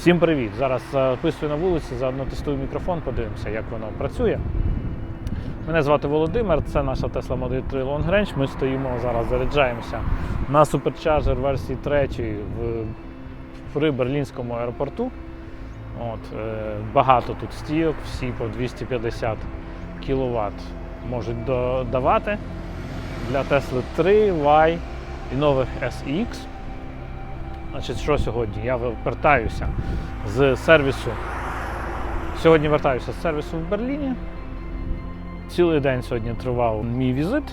Всім привіт! Зараз записую на вулиці, заодно тестую мікрофон, подивимося, як воно працює. Мене звати Володимир, це наша Tesla Model 3 Long Range. Ми стоїмо зараз, заряджаємося на Supercharger версії 3 в, при Берлінському аеропорту. От, е, багато тут стійок, всі по 250 кВт можуть додавати для Tesla 3, Y і нових SX. Значить, що сьогодні? Я вертаюся з сервісу. Сьогодні вертаюся з сервісу в Берліні. Цілий день сьогодні тривав мій візит.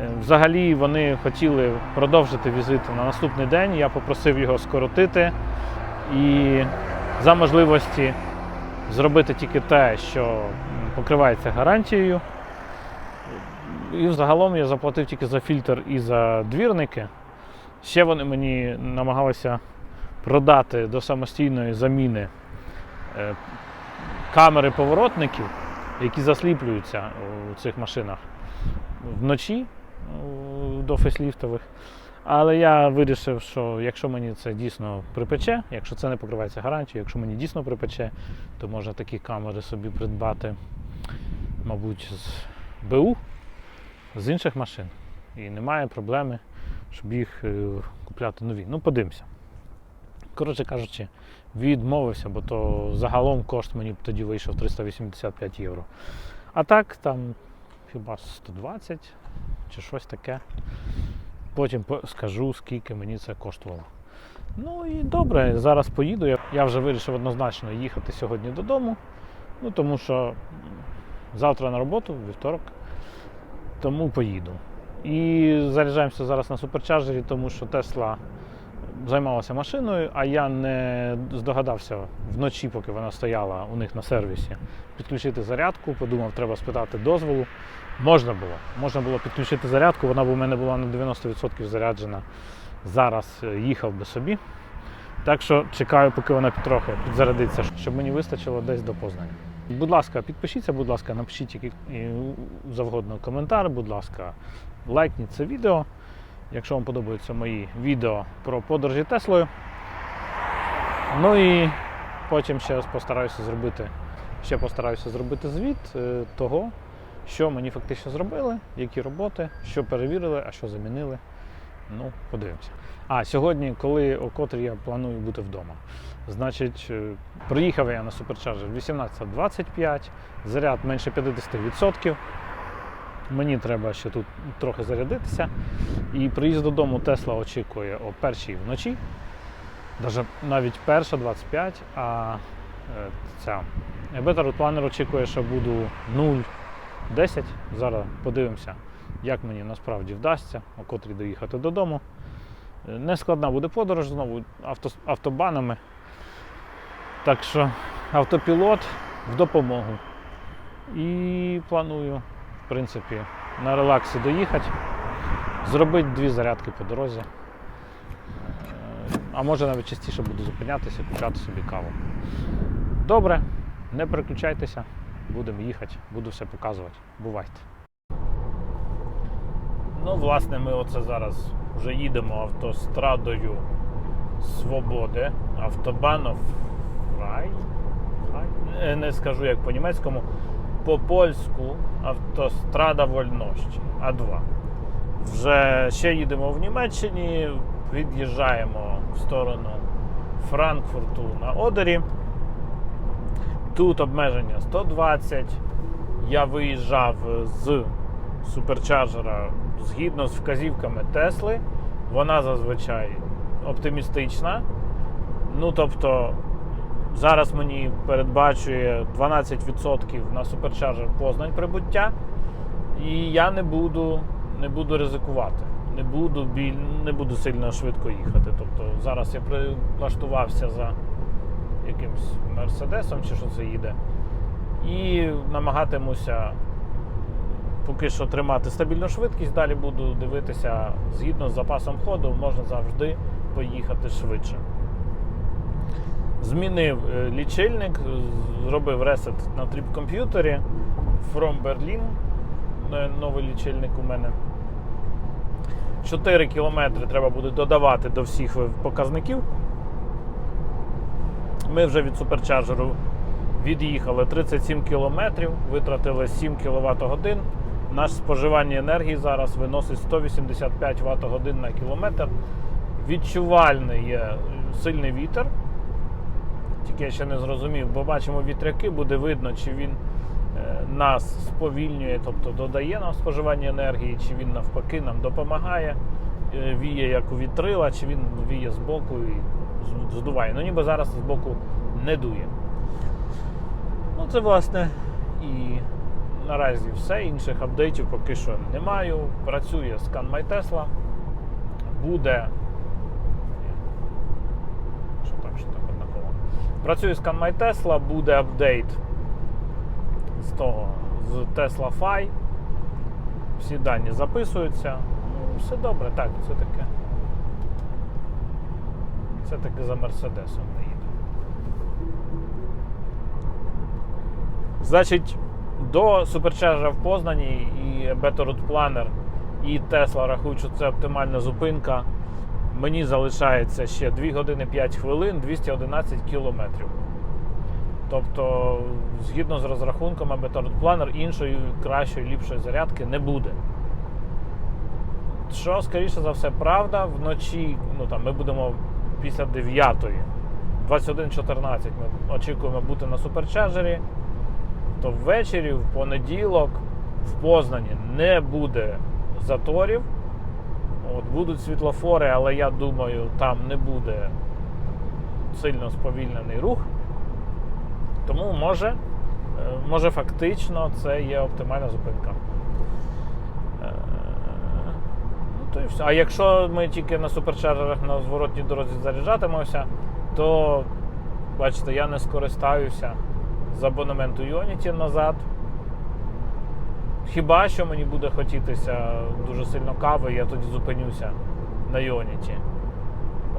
Е, Взагалі вони хотіли продовжити візит на наступний день. Я попросив його скоротити і за можливості зробити тільки те, що покривається гарантією. І загалом я заплатив тільки за фільтр і за двірники. Ще вони мені намагалися продати до самостійної заміни е, камери поворотників, які засліплюються у цих машинах вночі до фейсліфтових. Але я вирішив, що якщо мені це дійсно припече, якщо це не покривається гарантією, якщо мені дійсно припече, то можна такі камери собі придбати, мабуть, з БУ, з інших машин. І немає проблеми щоб їх е, купляти нові. Ну, подивимося. Коротше кажучи, відмовився, бо то загалом кошт мені тоді вийшов 385 євро. А так, там хіба 120 чи щось таке. Потім скажу, скільки мені це коштувало. Ну і добре, зараз поїду. Я- вже вирішив однозначно їхати сьогодні додому. Ну, тому що завтра на роботу, вівторок, тому поїду. І заряджаємося зараз на суперчарджері, тому що Тесла займалася машиною, а я не здогадався вночі, поки вона стояла у них на сервісі, підключити зарядку. Подумав, треба спитати дозволу. Можна було. Можна було підключити зарядку, вона б у мене була на 90% заряджена. Зараз е, їхав би собі. Так що чекаю, поки вона трохи підзарядиться, щоб мені вистачило десь до Познання. Будь ласка, підпишіться, будь ласка, напишіть який завгодно коментар, будь ласка, лайкніть це відео. Якщо вам подобаються мої відео про подорожі Теслою. Ну і потім ще постараюся зробити, ще постараюся зробити звіт е, того, що мені фактично зробили, які роботи, що перевірили, а що замінили. Ну, подивимося. А сьогодні, коли о котрій я планую бути вдома. Значить, е, приїхав я на суперчарджер 18.25, заряд менше 50%. Мені треба ще тут трохи зарядитися. І приїзд додому Тесла очікує о першій вночі. Навіть перша 25, а е, ця Better Planner очікує, що буду 0.10. Зараз подивимося, як мені насправді вдасться, о котрій доїхати додому. Нескладна буде подорож знову авто, автобанами. Так що автопілот в допомогу. І планую, в принципі, на релаксі доїхати, зробити дві зарядки по дорозі. Е, А може навіть частіше буду зупинятися, купляти собі каву. Добре, не переключайтеся, будемо їхати, буду все показувати. Бувайте. Ну, власне, ми оце зараз вже їдемо автострадою Свободи, автобанов Фрай. Фрай? Е, Не скажу як по-німецькому. По польську автострада Вольнощі А2. Вже ще їдемо в Німеччині, від'їжджаємо в сторону Франкфурту на Одері. Тут обмеження 120. Я виїжджав з суперчарджера згідно з вказівками Тесли. Вона зазвичай оптимістична. Ну, тобто, зараз мені передбачує 12% на суперчарджер Познань прибуття. І я не буду, не буду ризикувати. Не буду, не буду сильно швидко їхати. Тобто зараз я прилаштувався за якимсь мерседесом чи що це їде. І намагатимуся поки що тримати стабільну швидкість, далі буду дивитися згідно з запасом ходу, можна завжди поїхати швидше. Змінив е, лічильник, зробив ресет на тріп-комп'ютері From Berlin. Е, Новий лічильник у мене. 4 кілометри треба буде додавати до всіх показників. Ми вже від суперчарджеру від'їхали 37 кілометрів, витратили 7 кВт годин. Наше споживання енергії зараз виносить 185 Вт годин на кілометр. Відчувальний є сильний вітер. Тільки я ще не зрозумів, бо бачимо вітряки, буде видно, чи він е, нас сповільнює, тобто додає нам споживання енергії, чи він навпаки нам допомагає, е, віє як у вітрила, чи він віє з боку і здуває. Ну ніби зараз з боку не дує. Ну, це власне і наразі все. Інших апдейтів поки що не маю. Працює Scan My Tesla. Буде. Що так, що так однаково. Працює Scan My Tesla, буде апдейт з того, з Tesla Fi. Всі дані записуються. Ну, все добре, так, це таке. Це таки за Мерседесом не їде. Значить, до суперчарджа в Познані і Better Planner і Tesla рахують, що це оптимальна зупинка. Мені залишається ще 2 години 5 хвилин 211 кілометрів. Тобто, згідно з розрахунками Better Planner, іншої кращої, ліпшої зарядки не буде. Що, скоріше за все, правда, вночі ну, там, ми будемо після 9-ї, 21.14 ми очікуємо бути на суперчарджері то ввечері, в понеділок, в Познані не буде заторів. От, будуть світлофори, але я думаю, там не буде сильно сповільнений рух. Тому може, е, може фактично це є оптимальна зупинка. Е, Ну, то і все. А якщо ми тільки на суперчарджерах на зворотній дорозі заряджатимемося, то бачите, я не скористаюся з абонементу Unity назад. Хіба що мені буде хотітися дуже сильно кави, я тоді зупинюся на Unity.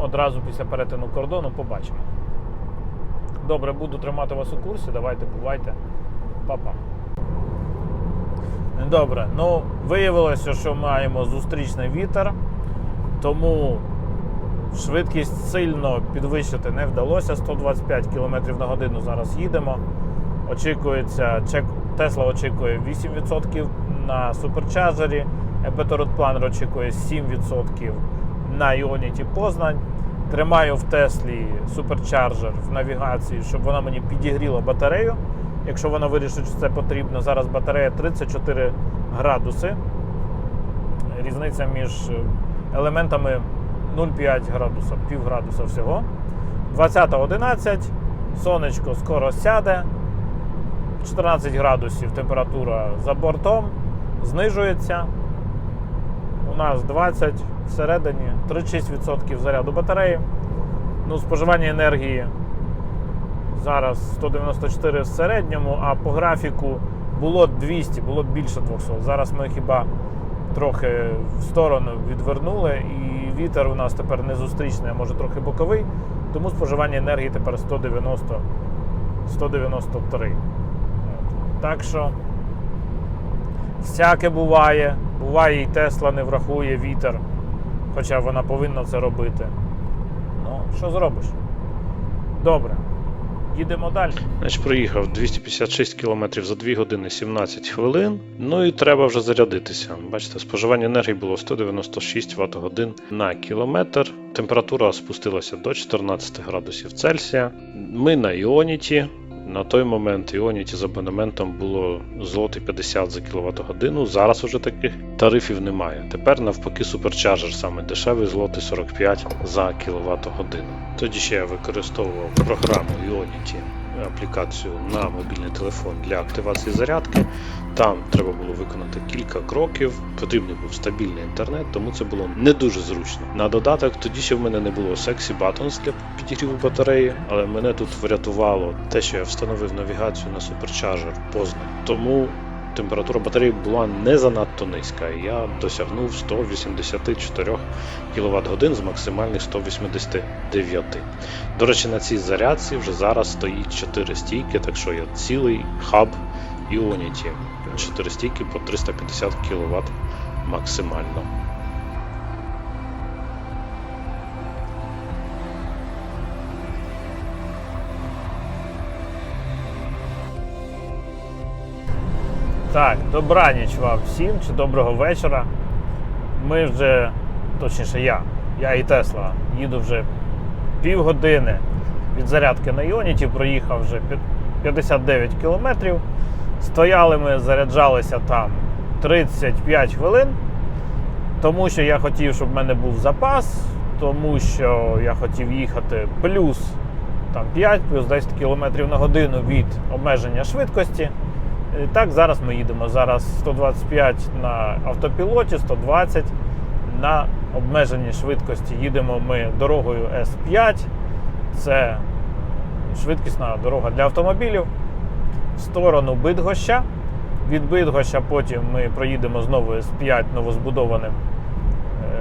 Одразу після перетину кордону побачимо. Добре, буду тримати вас у курсі. Давайте, бувайте. Па-па. Добре, ну виявилося, що маємо зустрічний вітер, тому швидкість сильно підвищити не вдалося. 125 км на годину зараз їдемо. Очікується, Tesla очікує 8% на суперчарджері, Better Planner очікує 7% на Ionity Познань. Тримаю в Теслі суперчарджер в навігації, щоб вона мені підігріла батарею. Якщо вона вирішить, що це потрібно, зараз батарея 34 градуси. Різниця між елементами 0,5 градуса, пів градуса всього. 20.11, сонечко скоро сяде. 14 градусів температура за бортом, знижується. У нас 20 всередині, 36% заряду батареї. Ну, споживання енергії зараз 194 в середньому, а по графіку було 200, було більше 200. Зараз ми хіба трохи в сторону відвернули, і вітер у нас тепер не зустрічний, а може трохи боковий, тому споживання енергії тепер 190 193. Так що всяке буває. Буває і Тесла не врахує вітер, хоча вона повинна це робити. Ну, що зробиш? Добре. Їдемо далі. Значить, проїхав 256 км за 2 години 17 хвилин. Ну і треба вже зарядитися. Бачите, споживання енергії було 196 Вт годин на кілометр. Температура спустилася до 14 градусів Цельсія. Ми на Іоніті. На той момент Іоніті з абонементом було злоти 50 за кВт годину. Зараз уже таких тарифів немає. Тепер навпаки суперчарджер саме дешевий злоти 45 за кВт годину. Тоді ще я використовував програму Ionity аплікацію на мобільний телефон для активації зарядки. Там треба було виконати кілька кроків. Потрібний був стабільний інтернет, тому це було не дуже зручно. На додаток тоді ще в мене не було Sexy Buttons для підігріву батареї, але мене тут врятувало те, що я встановив навігацію на суперчарджер поздно. Тому температура батареї була не занадто низька, я досягнув 184 кВт годин з максимальних 189. До речі, на цій зарядці вже зараз стоїть 4 стійки, так що є цілий хаб Ionity. 4 стійки по 350 кВт максимально. Так, добраніч вам всім чи доброго вечора. Ми вже, точніше я, я і Тесла, їду вже півгодини від зарядки на Іоніті, проїхав вже 59 кілометрів. Стояли ми, заряджалися там 35 хвилин, тому що я хотів, щоб в мене був запас, тому що я хотів їхати плюс там 5, плюс 10 км на годину від обмеження швидкості. І так, зараз ми їдемо. Зараз 125 на автопілоті, 120 на обмеженій швидкості. Їдемо ми дорогою С5. Це швидкісна дорога для автомобілів в сторону Бидгоща. Від Бидгоща потім ми проїдемо знову С5 новозбудованим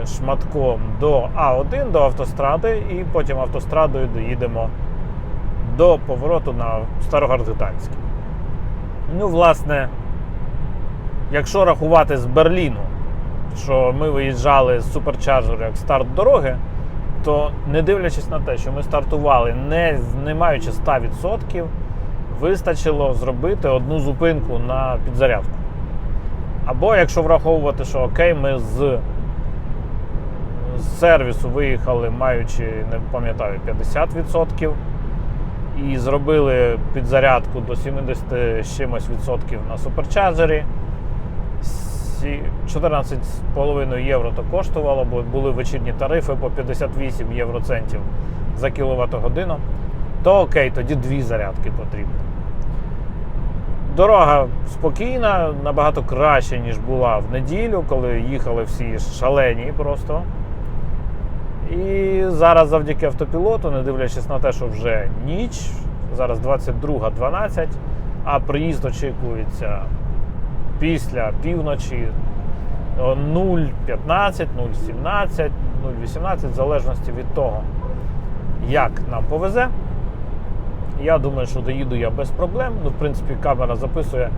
е, шматком до А1, до автостради, і потім автострадою доїдемо до повороту на Старогардитанський. Ну, власне, якщо рахувати з Берліну, що ми виїжджали з суперчарджеру як старт дороги, то не дивлячись на те, що ми стартували не, не маючи 100%, вистачило зробити одну зупинку на підзарядку. Або якщо враховувати, що окей, ми з, з сервісу виїхали, маючи, не пам'ятаю, 50%, і зробили підзарядку до 70 з чимось відсотків на суперчарджері. 14,5 євро то коштувало, бо були вечірні тарифи по 58 євроцентів за кіловат годину. То окей, тоді дві зарядки потрібно. Дорога спокійна, набагато краще, ніж була в неділю, коли їхали всі шалені просто. І зараз завдяки автопілоту, не дивлячись на те, що вже ніч, зараз 22.12, а приїзд очікується після півночі 0.15, 0.17, 0.18, в залежності від того, як нам повезе. Я думаю, що доїду я без проблем. Ну, в принципі, камера записує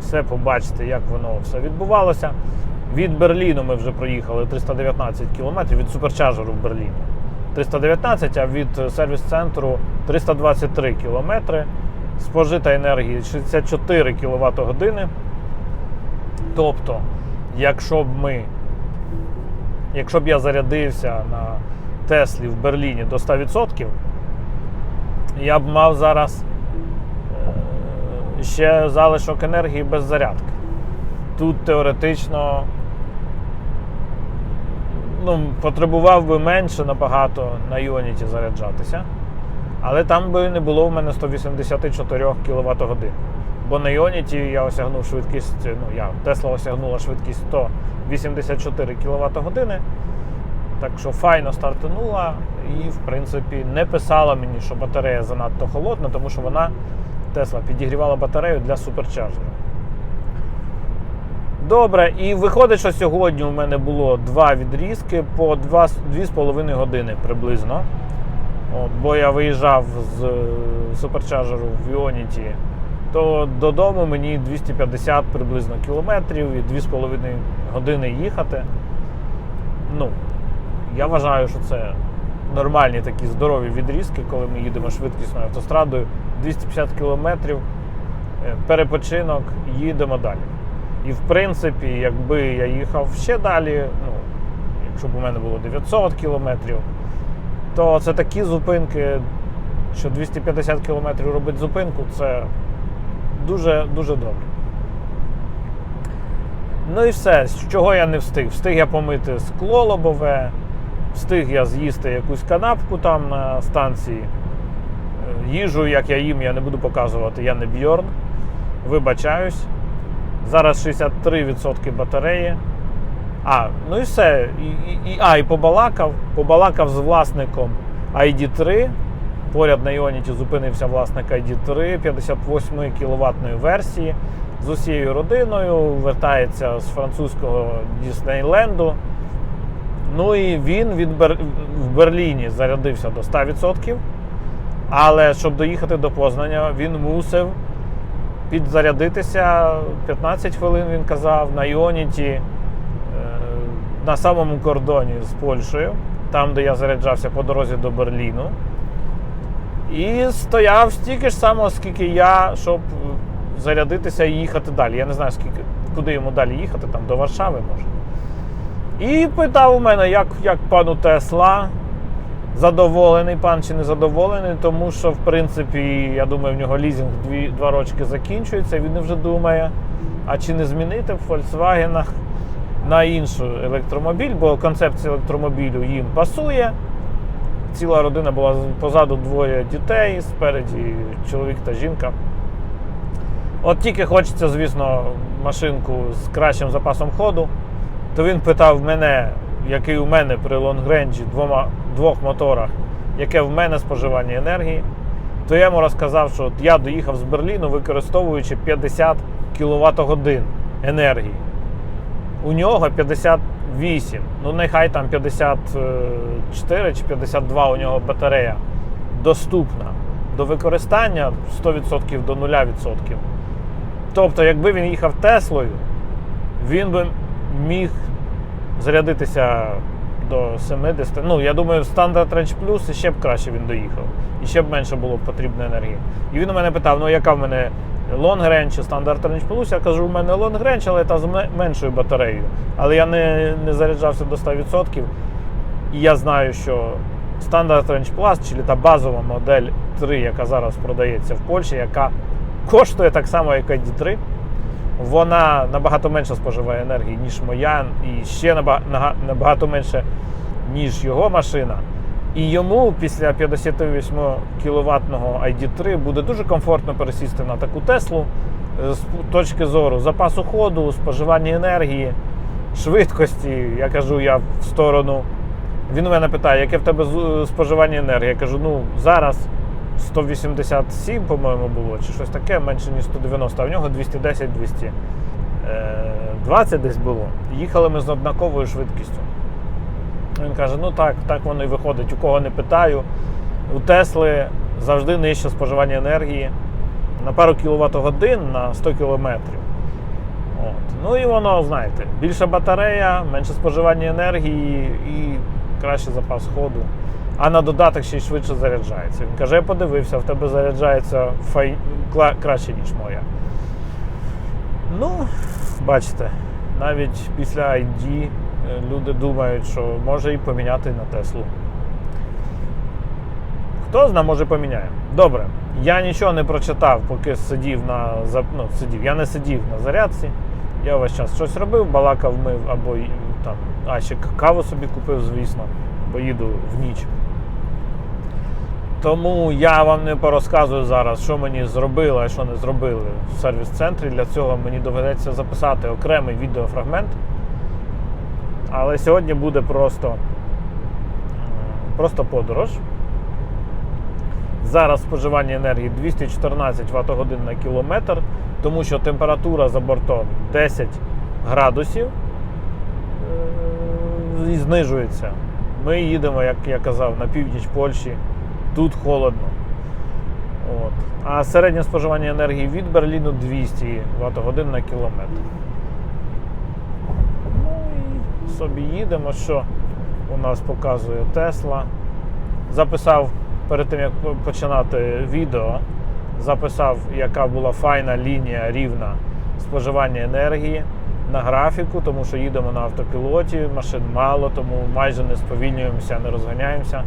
все, побачите, як воно все відбувалося. Від Берліну ми вже проїхали 319 кілометрів від суперчарджеру в Берліні. 319, а від сервіс-центру 323 кілометри. Спожита енергії 64 кВт години. Тобто, якщо б ми, якщо б я зарядився на Теслі в Берліні до 100%, я б мав зараз е, ще залишок енергії без зарядки. Тут теоретично ну, потребував би менше набагато на Іоніті заряджатися. Але там би не було в мене 184 кВт годин. Бо на Іоніті я осягнув швидкість, ну я Тесла осягнула швидкість 184 кВт години. Так що файно стартанула і, в принципі, не писала мені, що батарея занадто холодна, тому що вона Тесла підігрівала батарею для суперчарджера. Добре, і виходить, що сьогодні у мене було два відрізки по 2,5 години приблизно. От, бо я виїжджав з е, суперчарджеру в Іоніті, то додому мені 250 приблизно кілометрів і 2,5 години їхати. Ну, я вважаю, що це нормальні такі здорові відрізки, коли ми їдемо швидкісною автострадою. 250 кілометрів, е, перепочинок, їдемо далі. І в принципі, якби я їхав ще далі, ну, якщо б у мене було 900 кілометрів, то це такі зупинки, що 250 кілометрів робить зупинку, це дуже дуже добре. Ну і все, з чого я не встиг. Встиг я помити скло лобове, встиг я з'їсти якусь канапку там на станції. Е, Їжу, як я їм, я не буду показувати, я не бьорн. Вибачаюсь. Зараз 63% батареї. А, ну і все. І, і, а, і побалакав. Побалакав з власником ID3. Поряд на Іоніті зупинився власник ID3 58 кіловатної версії з усією родиною. Вертається з французького Діснейленду. Ну і він від Бер... в Берліні зарядився до 100%. Але щоб доїхати до Познання, він мусив підзарядитися 15 хвилин, він казав, на Іоніті е, на самому кордоні з Польщею, там, де я заряджався по дорозі до Берліну. І стояв стільки ж само, скільки я, щоб зарядитися і їхати далі. Я не знаю, скільки, куди йому далі їхати, там до Варшави може. І питав у мене, як, як пану Тесла, задоволений пан чи не задоволений, тому що, в принципі, я думаю, в нього лізинг дві, два рочки закінчується, і він вже думає, а чи не змінити в Volkswagen на іншу електромобіль, бо концепція електромобілю їм пасує. Ціла родина була позаду двоє дітей, спереді чоловік та жінка. От тільки хочеться, звісно, машинку з кращим запасом ходу, то він питав мене, який у мене при лонгренджі двома, двох моторах, яке в мене споживання енергії. То я йому розказав, що от я доїхав з Берліну, використовуючи 50 кВт годин енергії. У нього 58. Ну, нехай там 54 чи 52 у нього батарея доступна до використання 100% до 0%. Тобто, якби він їхав Теслою, він би міг зарядитися до 70. Ну, я думаю, Standard Range Plus ще б краще він доїхав. І ще б менше було потрібно енергії. І він у мене питав: ну яка в мене Long Range чи Standard Range Plus? Я кажу, у мене Long Range, але та з меншою батареєю. Але я не, не заряджався до 100%. І я знаю, що Standard Range Plus, чи та базова модель 3, яка зараз продається в Польщі, яка коштує так само, як ID3, вона набагато менше споживає енергії, ніж моя, і ще наба- набагато менше, ніж його машина. І йому після 58 кВт ID3 буде дуже комфортно пересісти на таку Теслу е, з точки зору запасу ходу, споживання енергії, швидкості. Я кажу, я в сторону. Він у мене питає, яке в тебе споживання енергії? Я кажу, ну зараз 187, по-моєму, було, чи щось таке, менше ніж 190, а в нього 210 220 десь було. Їхали ми з однаковою швидкістю. Він каже: ну так, так воно і виходить. У кого не питаю. У Тесли завжди нижче споживання енергії на пару кіловат годин на 100 кілометрів. От. Ну і воно, знаєте, більша батарея, менше споживання енергії і кращий запас ходу. А на додаток ще й швидше заряджається. Він каже, я подивився, в тебе заряджається фай... краще, ніж моя. Ну, бачите, навіть після ID е, люди думають, що може і поміняти на Теслу. Хто зна, може поміняє. Добре, я нічого не прочитав, поки сидів на ну, сидів. Я не сидів на зарядці. Я весь час щось робив, балакав, мив або там, а ще каву собі купив, звісно, бо їду в ніч. Тому я вам не порозказую зараз, що мені зробили, а що не зробили в сервіс-центрі. Для цього мені доведеться записати окремий відеофрагмент. Але сьогодні буде просто, просто подорож. Зараз споживання енергії 214 Вт годин на кілометр, тому що температура за бортом 10 градусів е, і знижується. Ми їдемо, як я казав, на північ Польщі. Тут холодно. От. А середнє споживання енергії від Берліну 200 Вт годин на кілометр. Ну і собі їдемо, що у нас показує Тесла. Записав перед тим, як починати відео, записав, яка була файна лінія рівна споживання енергії на графіку, тому що їдемо на автопілоті, машин мало, тому майже не сповільнюємося, не розганяємося.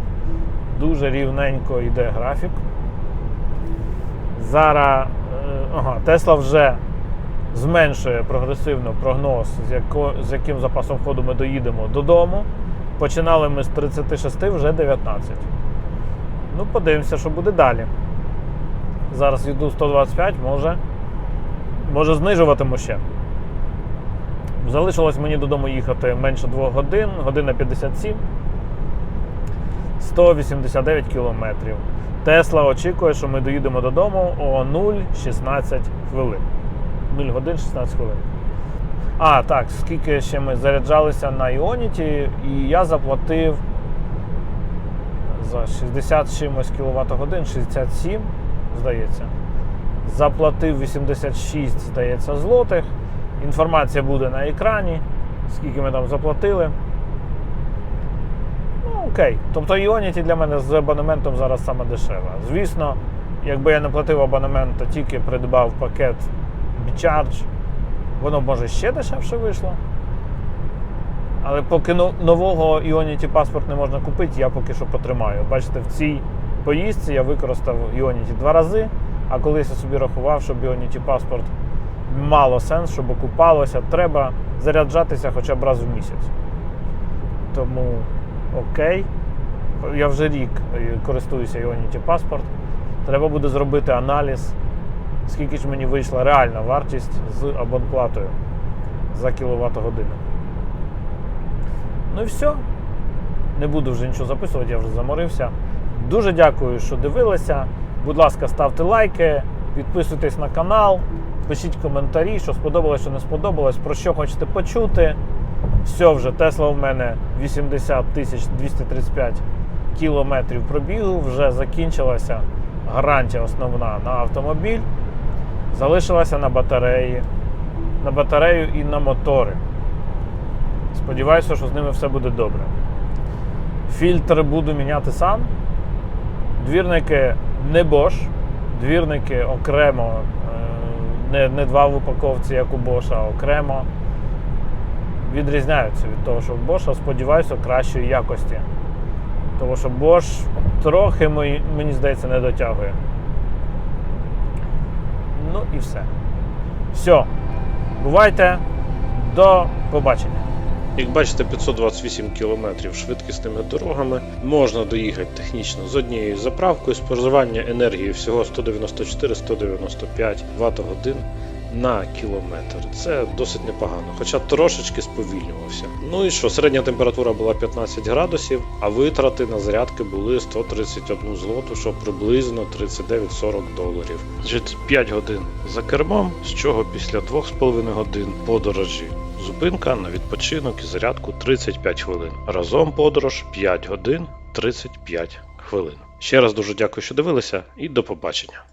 Дуже рівненько йде графік. Зараз е, ага, Тесла вже зменшує прогресивно прогноз, з, яко, з яким запасом ходу ми доїдемо додому. Починали ми з 36, вже 19. Ну, подивимося, що буде далі. Зараз йду 125, може, може знижуватиму ще. Залишилось мені додому їхати менше 2 годин, година 57. 189 кілометрів. Тесла очікує, що ми доїдемо додому о 0,16 хвилин. 0 годин 16 хвилин. А, так, скільки ще ми заряджалися на Іоніті, і я заплатив за 60 чимось кВт годин, 67, здається. Заплатив 86, здається, злотих. Інформація буде на екрані, скільки ми там заплатили. Окей. Тобто Ionity для мене з абонементом зараз саме дешева. Звісно, якби я не платив абонемент, то тільки придбав пакет Bcharge. Воно може ще дешевше вийшло. Але поки нового Ionity паспорт не можна купити, я поки що потримаю. Бачите, в цій поїздці я використав Ionity два рази, а колись я собі рахував, щоб Ionity паспорт мало сенс, щоб окупалося. Треба заряджатися хоча б раз в місяць. Тому окей. Я вже рік е, користуюся Ionity паспорт. Треба буде зробити аналіз, скільки ж мені вийшла реальна вартість з абонплатою за кіловат годину. Ну і все. Не буду вже нічого записувати, я вже заморився. Дуже дякую, що дивилися. Будь ласка, ставте лайки, підписуйтесь на канал, пишіть коментарі, що сподобалось, що не сподобалось, про що хочете почути. Все вже, Тесла в мене 80 тисяч 235 кілометрів пробігу, вже закінчилася гарантія основна на автомобіль. Залишилася на батареї, на батарею і на мотори. Сподіваюся, що з ними все буде добре. Фільтр буду міняти сам. Двірники не Bosch, двірники окремо, е, не, не два в упаковці, як у Bosch, а окремо. Відрізняються від того, що Bosch, сподіваюся, кращої якості. Тому що Bosch трохи, мені здається, не дотягує. Ну і все. Все. Бувайте. До побачення. Як бачите, 528 км швидкісними дорогами можна доїхати технічно з однією заправкою, споживання енергії всього 194-195 Вт годин на кілометр. Це досить непогано, хоча трошечки сповільнювався. Ну і що, середня температура була 15 градусів, а витрати на зарядки були 131 злоту, що приблизно 39-40 доларів. Значить, 5 годин за кермом, з чого після 2,5 годин подорожі Зупинка на відпочинок і зарядку 35 хвилин. Разом подорож 5 годин 35 хвилин. Ще раз дуже дякую, що дивилися, і до побачення.